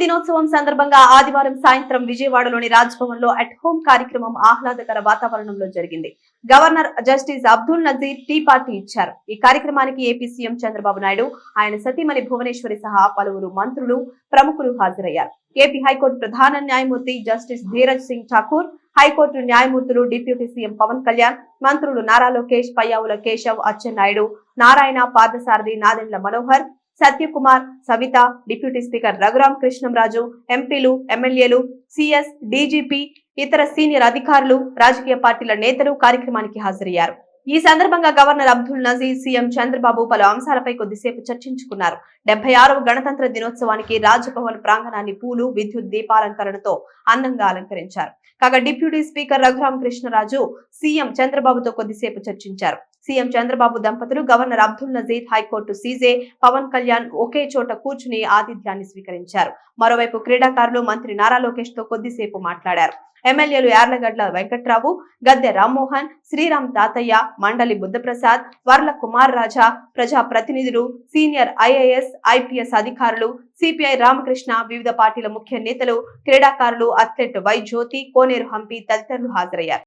దినోత్సవం సందర్భంగా ఆదివారం సాయంత్రం విజయవాడలోని రాజ్భవన్లో అట్ హోమ్ కార్యక్రమం ఆహ్లాదకర వాతావరణంలో జరిగింది. Governor justice Abdul Nazeer tea party ఇచ్చారు. ఈ కార్యక్రమానికి ఏపీ సీఎం చంద్రబాబు నాయుడు ఆయన సతీమణి భువనేశ్వరి సహా పలువురు మంత్రులు ప్రముఖులు హాజరయ్యారు. ఏపీ హైకోర్టు ప్రధాన న్యాయమూర్తి justice Dhiraj Singh Thakur high court న్యాయమూర్తులు డిప్యూటీ సీఎం పవన్ కళ్యాణ్ మంత్రులు నారా లోకేష్ పయ్యావుల కేశవ్ అచ్చెన్నాయుడు నారాయణ పార్థసారథి నాదెండ్ల మనోహర్ సత్యకుమార్ సవిత డిప్యూటీ స్పీకర్ రఘురాం కృష్ణంరాజు ఎంపీలు ఎమ్మెల్యేలు సిఎస్ డీజీపీ ఇతర సీనియర్ అధికారులు రాజకీయ పార్టీల నేతలు కార్యక్రమానికి హాజరయ్యారు. ఈ సందర్భంగా గవర్నర్ అబ్దుల్ నజీర్ సీఎం చంద్రబాబు పలు అంశాలపై కొద్దిసేపు చర్చించుకున్నారు. డెబ్బై ఆరవ గణతంత్ర దినోత్సవానికి రాజ్భవన్ ప్రాంగణాన్ని పూలు విద్యుత్ దీపాలంకరణతో అందంగా అలంకరించారు. కాగా deputy speaker Raghurama Krishnaraju CM చంద్రబాబుతో కొద్దిసేపు చర్చించారు. సీఎం చంద్రబాబు దంపతులు governor Abdul Nazeer high court CJ Pawan Kalyan ఒకే చోట కూర్చుని ఆతిథ్యాన్ని స్వీకరించారు. మరోవైపు క్రీడాకారులు మంత్రి నారా లోకేష్తో కొద్దిసేపు మాట్లాడారు. ఎమ్మెల్యేలు యార్లగడ్ల వెంకట్రావు గద్దె రామ్మోహన్ శ్రీరామ్ తాతయ్య మండలి బుద్ధప్రసాద్ వర్ల కుమార్ రాజా ప్రజా ప్రతినిధులు సీనియర్ ఐఏఎస్ ఐపీఎస్ అధికారులు సిపిఐ రామకృష్ణ వివిధ పార్టీల ముఖ్య నేతలు క్రీడాకారులు అథ్లెట్ వై జ్యోతి కోనేరు హంపి తదితరులు హాజరయ్యారు.